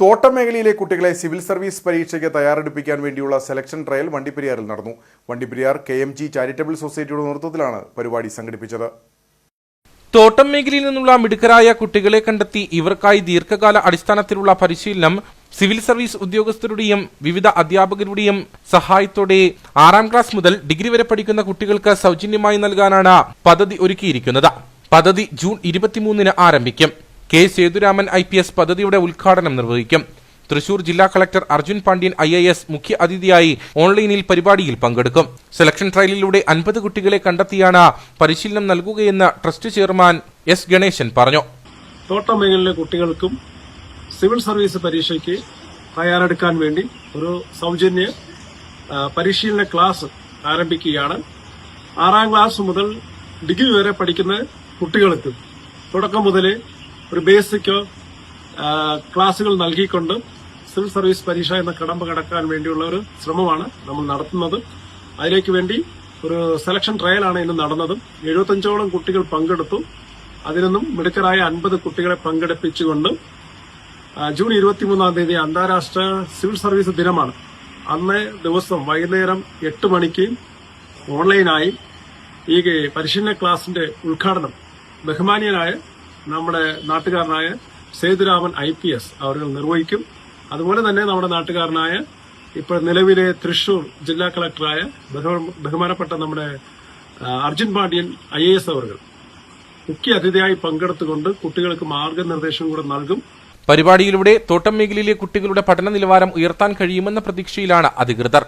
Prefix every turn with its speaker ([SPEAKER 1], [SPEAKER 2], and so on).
[SPEAKER 1] തോട്ടം മേഖലയിലെ കുട്ടികളെ സിവിൽ സർവീസ് പരീക്ഷയ്ക്ക് തയ്യാറെടുപ്പിക്കാൻ വേണ്ടിയുള്ള സെലക്ഷൻ ട്രയൽ വണ്ടിപ്പെരിയാറിൽ നടന്നു. Vandiperiyar K M G charitable സൊസൈറ്റിയുടെ നേതൃത്വത്തിലാണ് പരിപാടി സംഘടിപ്പിച്ചത്.
[SPEAKER 2] തോട്ടം മേഖലയിൽ നിന്നുള്ള മിടുക്കരായ കുട്ടികളെ കണ്ടെത്തി ഇവർക്കായി ദീർഘകാല അടിസ്ഥാനത്തിലുള്ള പരിശീലനം സിവിൽ സർവീസ് ഉദ്യോഗസ്ഥരുടെയും വിവിധ അധ്യാപകരുടെയും സഹായത്തോടെ ആറാം ക്ലാസ് മുതൽ ഡിഗ്രി വരെ പഠിക്കുന്ന കുട്ടികൾക്ക് സൗജന്യമായി നൽകാനാണ് പദ്ധതി ഒരുക്കിയിരിക്കുന്നത്. പദ്ധതി ജൂൺ ഇരുപത്തിമൂന്നിന് ആരംഭിക്കും. K Sethuraman I P S പദ്ധതിയുടെ ഉദ്ഘാടനം നിർവഹിക്കും. തൃശൂർ ജില്ലാ collector Arjun Pandian I A S മുഖ്യ അതിഥിയായി ഓൺലൈനിൽ പരിപാടിയിൽ പങ്കെടുക്കും. സെലക്ഷൻ ട്രയലിലൂടെ അൻപത് കുട്ടികളെ കണ്ടെത്തിയാണ് പരിശീലനം നൽകുകയെന്ന് ട്രസ്റ്റ് ചെയർമാൻ എസ് ഗണേശൻ പറഞ്ഞു.
[SPEAKER 3] തോട്ടം മേഖലയിലെ കുട്ടികൾക്കും സിവിൽ സർവീസ് പരീക്ഷയ്ക്ക് തയ്യാറെടുക്കാൻ വേണ്ടി ഒരു സൗജന്യ പരിശീലന ക്ലാസ് ആരംഭിക്കുകയാണ്. ആറാം ക്ലാസ് മുതൽ ഡിഗ്രി വരെ പഠിക്കുന്ന കുട്ടികൾക്ക് തുടക്കം മുതൽ ഒരു ബേസിക് ക്ലാസുകൾ നൽകിക്കൊണ്ട് സിവിൽ സർവീസ് പരീക്ഷ എന്ന കടമ്പ കടക്കാൻ വേണ്ടിയുള്ള ഒരു ശ്രമമാണ് നമ്മൾ നടത്തുന്നത്. അതിലേക്ക് വേണ്ടി ഒരു സെലക്ഷൻ ട്രയലാണ് ഇന്ന് നടന്നത്. എഴുപത്തഞ്ചോളം കുട്ടികൾ പങ്കെടുത്തു. അതിൽ നിന്നും മിടുക്കരായ അൻപത് കുട്ടികളെ പങ്കെടുപ്പിച്ചുകൊണ്ട് ജൂൺ ഇരുപത്തിമൂന്നാം തീയതി അന്താരാഷ്ട്ര സിവിൽ സർവീസ് ദിനമാണ്. അന്ന് ദിവസം വൈകുന്നേരം എട്ട് മണിക്ക് ഓൺലൈനായി ഈ പരിശീലന ക്ലാസിന്റെ ഉദ്ഘാടനം ബഹുമാനീയനായ നമ്മുടെ നാട്ടുകാരനായ സേതുരാമൻ ഐ പി എസ് അവർ നിർവഹിക്കും. അതുപോലെ തന്നെ നമ്മുടെ നാട്ടുകാരനായ ഇപ്പോൾ നിലവിലെ തൃശൂർ ജില്ലാ കളക്ടറായ ബഹു- ബഹുമാനപ്പെട്ട നമ്മുടെ Arjun Pandian I A S അവർ മുഖ്യ അതിഥിയായി പങ്കെടുത്തുകൊണ്ട് കുട്ടികൾക്ക് മാർഗനിർദ്ദേശം കൂടെ നൽകും.
[SPEAKER 2] പരിപാടിയിലൂടെ തോട്ടം മേഖലയിലെ കുട്ടികളുടെ പഠന നിലവാരം ഉയർത്താൻ കഴിയുമെന്ന പ്രതീക്ഷയിലാണ് അധികൃതർ.